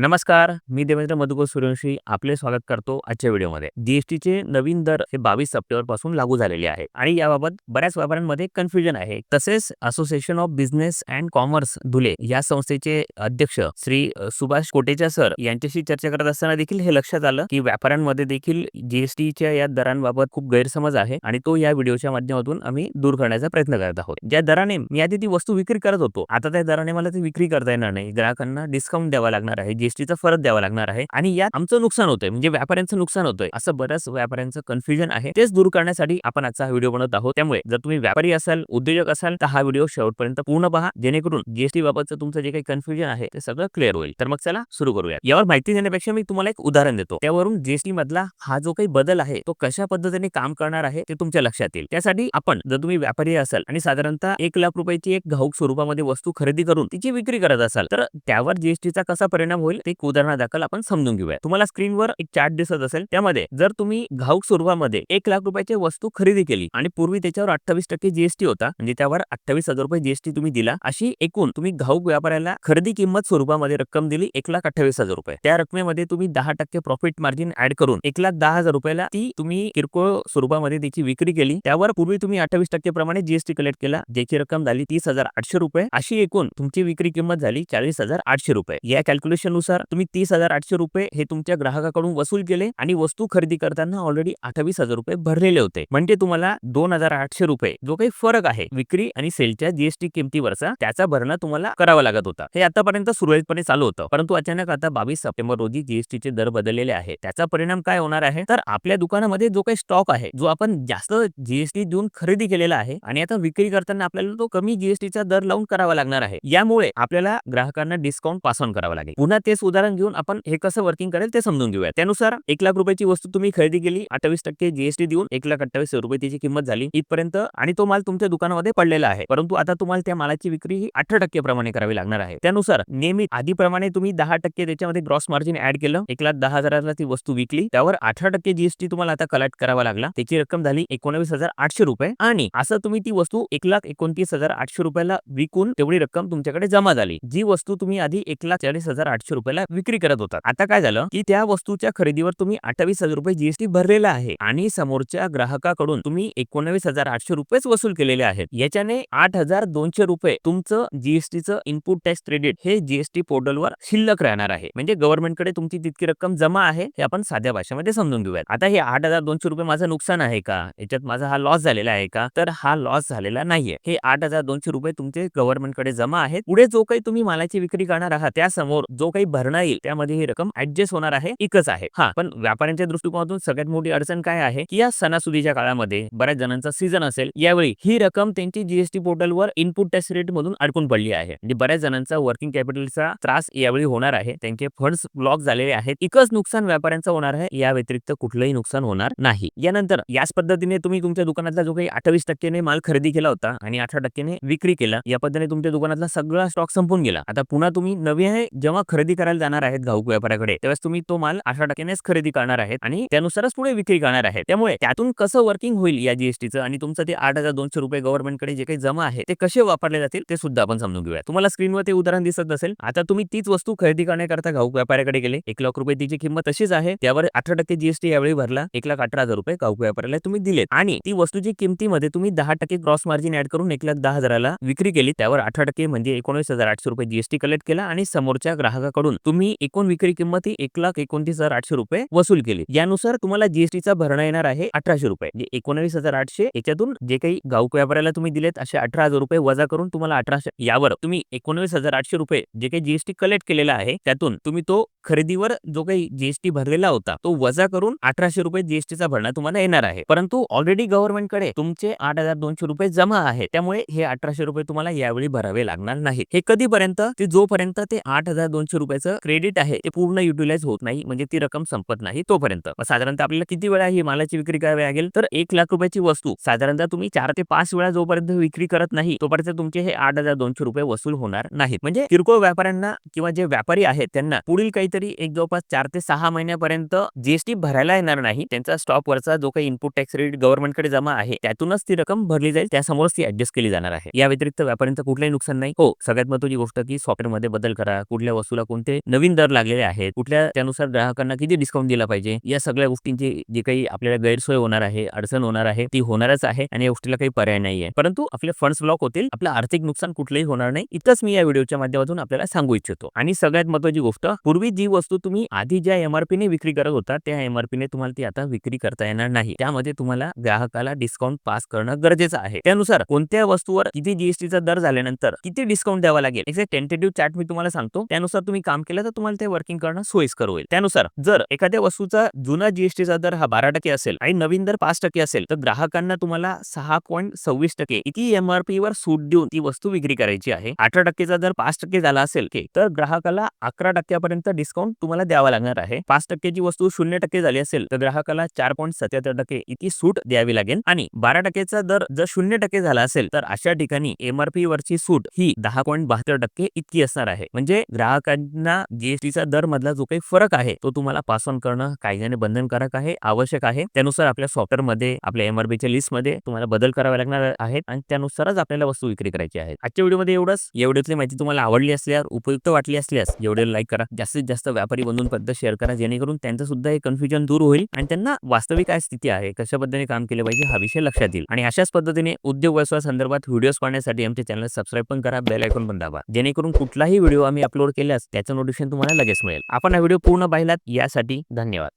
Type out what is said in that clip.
नमस्कार मी देवेंद्र मधुकर सूर्यवंशी आपले स्वागत करतो आजच्या व्हिडिओमध्ये. जीएसटीचे नवीन दर हे बावीस सप्टेंबरपासून लागू झालेले आहे आणि याबाबत बऱ्याच व्यापाऱ्यांमध्ये कन्फ्युजन आहे. तसेच association of business and commerce Dhule या संस्थेचे अध्यक्ष श्री सुभाष कोटेचा सर यांच्याशी चर्चा करत असताना देखील हे लक्षात आलं की व्यापाऱ्यांमध्ये देखील जीएसटीच्या या दरांबाबत खूप गैरसमज आहे आणि तो या व्हिडिओच्या माध्यमातून आम्ही दूर करण्याचा प्रयत्न करत आहोत. ज्या दराने मी आधी ती वस्तू विक्री करत होतो आता त्या दराने मला ती विक्री करता येणार नाही. ग्राहकांना डिस्काउंट द्यावा लागणार आहे जीएसटीचा फरक द्यावा लागणार आहे. आणि यात आमचं नुकसान होतंय म्हणजे व्यापाऱ्यांचं नुकसान होतंय. असं बऱ्याच व्यापाऱ्यांचं कन्फ्युजन आहे. तेच दूर करण्यासाठी आपण आजचा हा व्हिडिओ बनवत आहोत. त्यामुळे जर तुम्ही व्यापारी असाल उद्योजक असाल तर हा व्हिडिओ शेवटपर्यंत पूर्ण पहा. जेणेकरून जीएसटी बाबतचं तुमचं जे काही कन्फ्युजन आहे ते सगळं क्लिअर होईल. तर मग चला सुरू करूया यावर माहिती देण्यापेक्षा मी तुम्हाला एक उदाहरण देतो. त्यावरून जीएसटी मधला हा जो काही बदल आहे तो कशा पद्धतीने काम करणार आहे ते तुमच्या लक्षात येईल. त्यासाठी आपण जर तुम्ही व्यापारी असाल आणि साधारणतः एक लाख रुपयाची एक घाऊक स्वरूपामध्ये वस्तू खरेदी करून तिची विक्री करत असाल तर त्यावर जीएसटीचा कसा परिणाम होईल ते एक उदाहरणादाखल आपण समजून घेऊया. तुम्हाला स्क्रीनवर एक चार्ट दिसत असेल त्यामध्ये जर तुम्ही घाऊक स्वरूपामध्ये एक लाख रुपयाची वस्तू खरेदी केली आणि पूर्वी त्याच्यावर अठ्ठावीस टक्के जीएसटी होता म्हणजे त्यावर अठ्ठावीस हजार रुपये जीएसटी तुम्ही दिला अशी एकूण तुम्ही घाऊक व्यापाऱ्याला खरेदी किंमत स्वरूपामध्ये रक्कम दिली एक लाख अठ्ठावीस हजार रुपये. त्या रकमेमध्ये तुम्ही दहा टक्के प्रॉफिट मार्जिन ऍड करून एक लाख दहा हजार रुपयाला ती तुम्ही किरकोळ स्वरूपामध्ये त्याची विक्री केली. त्यावर पूर्वी तुम्ही अठ्ठावीस टक्के प्रमाणे जीएसटी कलेक्ट केला ज्याची रक्कम झाली तीस हजार आठशे रुपये अशी एकूण तुमची विक्री किंमत झाली चाळीस हजार आठशे रुपये. या कॅल्क्युलेशननुसार तुम्ही तीस हजार आठशे रुपये हे तुमच्या ग्राहकाकडून वसूल केले आणि वस्तू खरेदी करताना ऑलरेडी अठ्ठावीस हजार रुपये भरलेले होते. म्हणजे तुम्हाला दोन हजार आठशे रुपये जो काही फरक आहे विक्री आणि सेलच्या जीएसटी किमतीवरचा त्याचा भरणा तुम्हाला करावा लागत होता. हे आतापर्यंत सुरळीतपणे चालू होतं. परंतु अचानक आता बावीस सप्टेंबर रोजी जीएसटीचे दर बदललेले आहे त्याचा परिणाम काय होणार आहे? तर आपल्या दुकानामध्ये जो काही स्टॉक आहे जो आपण जास्त जीएसटी देऊन खरेदी केलेला आहे आणि आता विक्री करताना आपल्याला तो कमी जीएसटीचा दर लावून करावा लागणार आहे. यामुळे आपल्याला ग्राहकांना डिस्काउंट पास ऑन करावा लागेल. पुन्हा तेच उदाहरण घेऊन आपण हे कसं वर्किंग करेल ते समजून घेऊया. त्यानुसार एक लाख रुपयाची वस्तू तुम्ही खरेदी केली अठ्ठावीस टक्के जीएसटी देऊन एक लाख अठ्ठावीस रुपये त्याची किंमत झाली इथपर्यंत आणि तो माल तुमच्या दुकानामध्ये पडलेला आहे. परंतु आता तुम्हाला त्या मालाची विक्री ही अठरा टक्के प्रमाणे करावी लागणार आहे. त्यानुसार नेहमी आधीप्रमाणे तुम्ही दहा टक्के त्याच्यामध्ये ग्रॉस मार्जिन ऍड केलं एक लाख दहा हजाराला ती वस्तू विकली त्यावर अठरा टक्के जीएसटी तुम्हाला आता कलेक्ट करावा लागला. त्याची रक्कम झाली एकोणवीस हजार आठशे रुपये आणि असं तुम्ही ती वस्तू एक लाख एकोणतीस हजार आठशे रुपयाला विकून तेवढी रक्कम तुमच्याकडे जमा झाली. जी वस्तू तुम्ही आधी एक लाख चाळीस हजार आठशे रुपये रुपयाला विक्री करत होता आता काय झालं की त्या वस्तूच्या खरेदीवर तुम्ही अठ्ठावीस हजार रुपये जीएसटी भरलेला आहे आणि समोरच्या ग्राहकाकडून तुम्ही एकोणवीस हजार आठशे रुपयेच वसूल केलेले आहेत. याच्याने आठ हजार दोनशे रुपये तुमचं जीएसटीचं इनपुट टॅक्स क्रेडिट हे जीएसटी पोर्टलवर शिल्लक राहणार आहे. म्हणजे गव्हर्नमेंटकडे तुमची तितकी रक्कम जमा आहे हे आपण साध्या भाषेमध्ये समजून घेऊयात. आता हे आठ हजार दोनशे रुपये माझं नुकसान आहे का? याच्यात माझा हा लॉस झालेला आहे का? तर हा लॉस झालेला नाहीये. हे आठ हजार दोनशे रुपये तुमचे गव्हर्नमेंटकडे जमा आहेत. पुढे जो काही तुम्ही मालाची विक्री करणार आहात त्यासमोर जो काही भरणा येईल त्यामध्ये ही रक्कम ऍडजस्ट होणार आहे एकच आहे. हा पण व्यापाऱ्यांच्या दृष्टिकोनातून सगळ्यात मोठी अडचण काय आहे की या सणासुदीच्या काळामध्ये बऱ्याच जणांचा सीझन असेल यावेळी ही रक्कम त्यांची जीएसटी पोर्टलवर इनपुट टॅक्स रेट मधून अडकून पडली आहे. म्हणजे बऱ्याच जणांचा वर्किंग कॅपिटलचा त्रास यावेळी होणार आहे त्यांचे फंड्स ब्लॉक झालेले आहेत एकच नुकसान व्यापाऱ्यांचं होणार आहे या व्यतिरिक्त कुठलंही नुकसान होणार नाही. यानंतर याच पद्धतीने तुम्ही तुमच्या दुकानातला जो काही अठ्ठावीस टक्क्याने माल खरेदी केला होता आणि अठरा टक्क्याने विक्री केला या पद्धतीने तुमच्या दुकानातला सगळा स्टॉक संपून गेला. आता पुन्हा तुम्ही नवे जेव्हा खरेदी करायला जाणार आहेत घाऊक व्यापाऱ्याकडे त्यावेळेस तुम्ही तो माल अठरा टक्क्यानेच खरेदी करणार आहेत आणि त्यानुसारच पुढे विक्री करणार आहेत. त्यामुळे त्यातून कसं वर्किंग होईल या जीएसटीचं आणि तुमचं ते आठ हजार दोनशे रुपये गव्हर्नमेंटकडे जे काही जमा आहे ते कसे वापरले जातील ते सुद्धा आपण समजून घेऊया तुम्हाला स्क्रीनवर ते उदाहरण दिसत असेल आता तुम्ही तीच वस्तू खरेदी करण्याकरता घाऊक व्यापाऱ्याकडे गेले एक लाख रुपये तिची किंमत तशीच आहे त्यावर अठरा टक्के जीएसटी यावेळी भरला एक लाख अठरा हजार रुपये घाऊक व्यापाऱ्याला तुम्ही दिलेत. आणि ती वस्तूची किमतीमध्ये तुम्ही दहा टक्के क्रॉस मार्जिन ऍड करून एक लाख दहा हजाराला विक्री केली त्यावर अठरा टक्के म्हणजे एकोणीस हजार आठशे रुपये जीएसटी कलेक्ट केला आणि समोरच्या ग्राहकाकडून तुम्ही एकूण विक्री किंमत ही एक लाख एकोणतीस हजार आठशे रुपये वसूल केली. यानुसार तुम्हाला जीएसटीचा भरणा येणार आहे अठराशे रुपये. एकोणवीस हजार आठशे याच्यातून जे काही गावक व्यापाऱ्याला तुम्ही दिलेत असे अठरा हजार रुपये वजा करून तुम्हाला अठराशे यावर तुम्ही एकोणवीस हजार आठशे रुपये जे काही जीएसटी कलेक्ट केलेला आहे त्यातून तुम्ही तो खरेदीवर जो काही जीएसटी भरलेला होता तो वजा करून अठराशे रुपये जीएसटीचा भरणा तुम्हाला येणार आहे. परंतु ऑलरेडी गव्हर्नमेंटकडे तुमचे आठ हजार दोनशे रुपये जमा आहे त्यामुळे हे अठराशे रुपये तुम्हाला यावेळी भरावे लागणार नाही हे कधीपर्यंत? ते जोपर्यंत ते आठ हजार दोनशे रुपयाचं क्रेडिट आहे ते पूर्ण युटिलाइज होत नाही म्हणजे ती रक्कम संपत नाही तोपर्यंत. साधारणतः आपल्याला किती वेळा ही मालाची विक्री करावी लागेल? तर एक लाख रुपयाची वस्तू. साधारणतः तुम्ही चार ते पाच वेळा जोपर्यंत विक्री करत नाही तोपर्यंत तुमचे हे आठ हजार दोनशे रुपये वसूल होणार नाहीत. म्हणजे किरकोळ व्यापाऱ्यांना किंवा जे व्यापारी आहेत त्यांना पुढील काही काहीतरी एक जवळपास चार ते सहा महिन्यापर्यंत जीएसटी भरायला येणार नाही त्यांचा स्टॉप वरचा जो काही इनपुट टॅक्स रेट गव्हर्नमेंटकडे जमा आहे त्यातूनच ती रक्कम भरली जाईल त्यासमोरच ती ऍडजस्ट केली जाणार आहे. या व्यतिरिक्त व्यापाऱ्यांचं कुठलंही नुकसान नाही. हो सगळ्यात महत्वाची गोष्ट की सॉफ्टवेअरमध्ये बदल करा कुठल्या वस्तूला कोणते नवीन दर लागलेले आहेत कुठल्या त्यानुसार ग्राहकांना किती डिस्काउंट दिला पाहिजे या सगळ्या गोष्टींची जी काही आपल्याला गैरसोय होणार आहे अडचण होणार आहे ती होणारच आहे आणि या गोष्टीला काही पर्याय नाहीये. परंतु आपले फंड्स ब्लॉक होतील आपलं आर्थिक नुकसान कुठलंही होणार नाही इथंच मी या व्हिडिओच्या माध्यमातून आपल्याला सांगू इच्छितो. आणि सगळ्यात महत्वाची गोष्ट पूर्वी जी वस्तू तुम्ही आधी ज्या एमआरपीने विक्री करत होता त्या एमआरपीने तुम्हाला ती आता विक्री करता येणार नाही. त्यामध्ये तुम्हाला ग्राहकाला डिस्काउंट पास करणं गरजेचं आहे. त्यानुसार कोणत्या वस्तूवर किती जीएसटीचा दर झाल्यानंतर किती डिस्काउंट द्यावा लागेल? एक टेंटेटिव्ह चार्ट मी तुम्हाला सांगतो. त्यानुसार तुम्ही काम केलं तर तुम्हाला ते वर्किंग करणं सोयीस्कर होईल. त्यानुसार जर एखाद्या वस्तूचा जुना जीएसटीचा दर हा बारा टक्के असेल आणि नवीन दर पाच टक्के असेल तर ग्राहकांना तुम्हाला सहा पॉईंट सव्वीस टक्के इतकी एमआरपी वर सूट देऊन ती वस्तू विक्री करायची आहे. अठरा टक्केचा दर पाच टक्के झाला असेल की तर ग्राहकाला अकरा टक्क्यापर्यंत डिस्काउंट डिस्काउंट तुम्हाला द्यावा लागणार आहे. पाच टक्क्याची वस्तू शून्य टक्के झाली असेल तर ग्राहकाला चार पॉईंट सत्याहत्तर टक्के इतकी सूट द्यावी लागेल. आणि बारा टक्केचा दर जर शून्य टक्के झाला असेल तर अशा ठिकाणी एमआरपी वरची सूट ही दहा पॉईंट बहात्तर टक्के इतकी असणार आहे. म्हणजे ग्राहकांना जीएसटीचा दर मधला जो काही फरक आहे तो तुम्हाला पास ऑन करणं कायद्याने बंधनकारक आहे आवश्यक आहे. त्यानुसार आपल्या सॉफ्टवेअरमध्ये आपल्या एमआरपीच्या लिस्टमध्ये तुम्हाला बदल करावे लागणार आहेत आणि त्यानुसारच आपल्याला वस्तू विक्री करायची आहे आजच्या व्हिडिओमध्ये एवढंच. एवढ्यातली माहिती तुम्हाला आवडली असल्यास उपयुक्त वाटली असल्यास एवढे लाईक करा. जास्तीत जास्त जास्त व्यापारी बनवून पद्धत शेअर करा जेणेकरून त्यांचं सुद्धा हे कन्फ्युजन दूर होईल आणि त्यांना वास्तविक काय स्थिती आहे कशा पद्धतीने काम केले पाहिजे हा विषय लक्षात येईल. आणि अशाच पद्धतीने उद्योग व्यवसाय संदर्भात व्हिडिओ पाहण्यासाठी आमच्या चॅनल सबस्क्राईब पण करा बेल ऐकून पण दाबा. जेणेकरून कुठलाही व्हिडिओ आम्ही अपलोड केल्यास त्याचं नोटिफिकेशन तुम्हाला लगेच मिळेल. आपण हा व्हिडिओ पूर्ण पाहिलात यासाठी धन्यवाद.